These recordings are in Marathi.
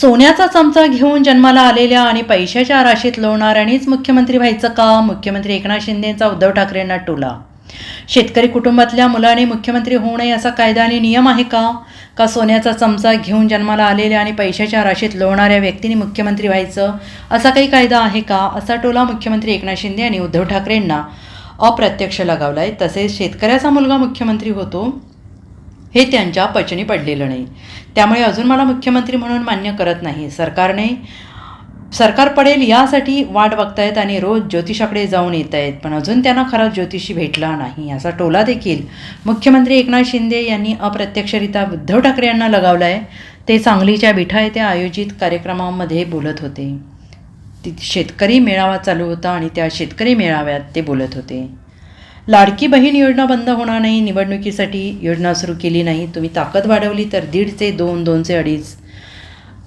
सोन्याचा चमचा घेऊन जन्माला आलेल्या आणि पैशाच्या राशीत लोणाऱ्यानेच मुख्यमंत्री व्हायचं का मुख्यमंत्री एकनाथ शिंदेचा उद्धव ठाकरेंना टोला. शेतकरी कुटुंबातल्या मुलाने मुख्यमंत्री होऊ नये असा कायदा आणि नियम आहे का? का सोन्याचा चमचा घेऊन जन्माला आलेल्या आणि पैशाच्या राशीत लोणाऱ्या व्यक्तीने मुख्यमंत्री व्हायचं? असा काही कायदा आहे का? असा टोला मुख्यमंत्री एकनाथ शिंदे आणि उद्धव ठाकरेंना अप्रत्यक्ष लगावला आहे तसेच शेतकऱ्याचा मुलगा मुख्यमंत्री होतो. हे त्यांच्या पचनी पडलेलं नाही. त्यामुळे अजून मला मुख्यमंत्री म्हणून मान्य करत नाही. सरकारने सरकार पडेल यासाठी वाट बघतायत आणि रोज ज्योतिषाकडे जाऊन येत आहेत पण अजून त्यांना खरा ज्योतिषी भेटला नाही असा टोला देखील मुख्यमंत्री एकनाथ शिंदे यांनी अप्रत्यक्षरित्या उद्धव ठाकरे यांना लगावला आहे ते सांगलीच्या बिठा येथे आयोजित कार्यक्रमामध्ये बोलत होते. ती शेतकरी मेळावा चालू होता आणि त्या शेतकरी मेळाव्यात ते बोलत होते. लाडकी बहीण योजना बंद होणार नाही निवडणुकीसाठी योजना सुरू केली नाही तुम्ही ताकद वाढवली तर दीडचे दोन दोनचे अडीच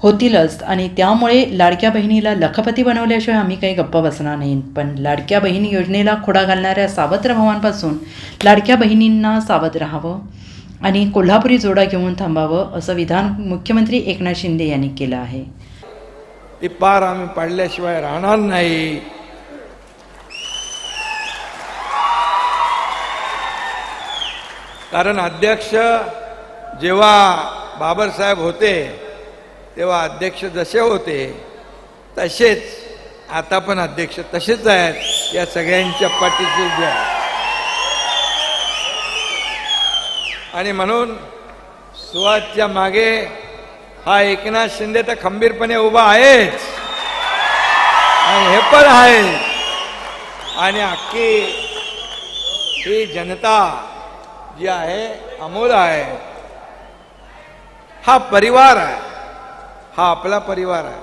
होतीलच. आणि त्यामुळे लाडक्या बहिणीला लखपती बनवल्याशिवाय आम्ही काही गप्पा बसणार नाही. पण लाडक्या बहिणी योजनेला खोडा घालणाऱ्या सावत्र भावांपासून लाडक्या बहिणींना सावध राहावं आणि कोल्हापुरी जोडा घेऊन थांबावं असं विधान मुख्यमंत्री एकनाथ शिंदे यांनी केलं आहे. ते पार आम्ही पाडल्याशिवाय राहणार नाही. कारण अध्यक्ष जेव्हा बाबासाहेब होते तेव्हा अध्यक्ष जसे होते तसेच आता पण अध्यक्ष तसेच आहेत या सगळ्यांच्या पाठीचे जे आहे आणि म्हणून सुहासच्या मागे हा एकनाथ शिंदे तर खंबीरपणे उभा आहेच. आणि हे पण आहे आणि अख्खी ही जनता जी आहे अमोल आहे. हा परिवार आहे. हा आपला परिवार आहे.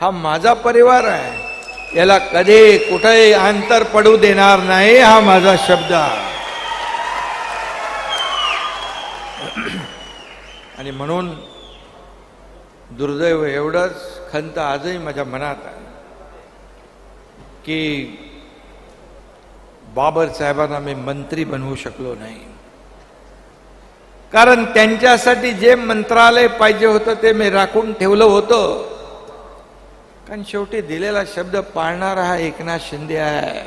हा माझा परिवार आहे. याला कधी कुठेही अंतर पडू देणार नाही हा माझा शब्द. आहे आणि म्हणून दुर्दैव एवढंच खंत आजही माझ्या मनात आहे. की बाबर साहेबांना मी मंत्री बनवू शकलो नाही. कारण त्यांच्यासाठी जे मंत्रालय पाहिजे होतं ते मी राखून ठेवलं होतं. कारण शेवटी दिलेला शब्द पाळणारा हा एकनाथ शिंदे आहे.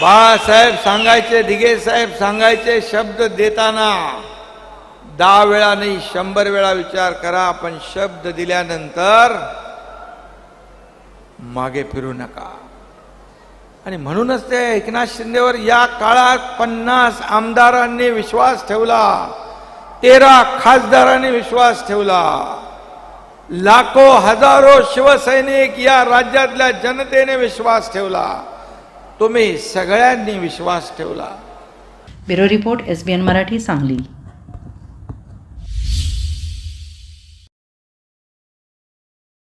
बाळासाहेब सांगायचे दिघे साहेब सांगायचे शब्द देताना दहा वेळा नाही शंभर वेळा विचार करा पण शब्द दिल्यानंतर मागे फिरू नका. आणि म्हणूनच ते एकनाथ शिंदेवर या काळात पन्नास आमदारांनी विश्वास ठेवला तेरा खासदारांनी विश्वास ठेवला. लाखो हजारो शिवसैनिक या राज्यातल्या जनतेने विश्वास ठेवला. तुम्ही सगळ्यांनी विश्वास ठेवला. Bureau report S B N Marathi Sangli.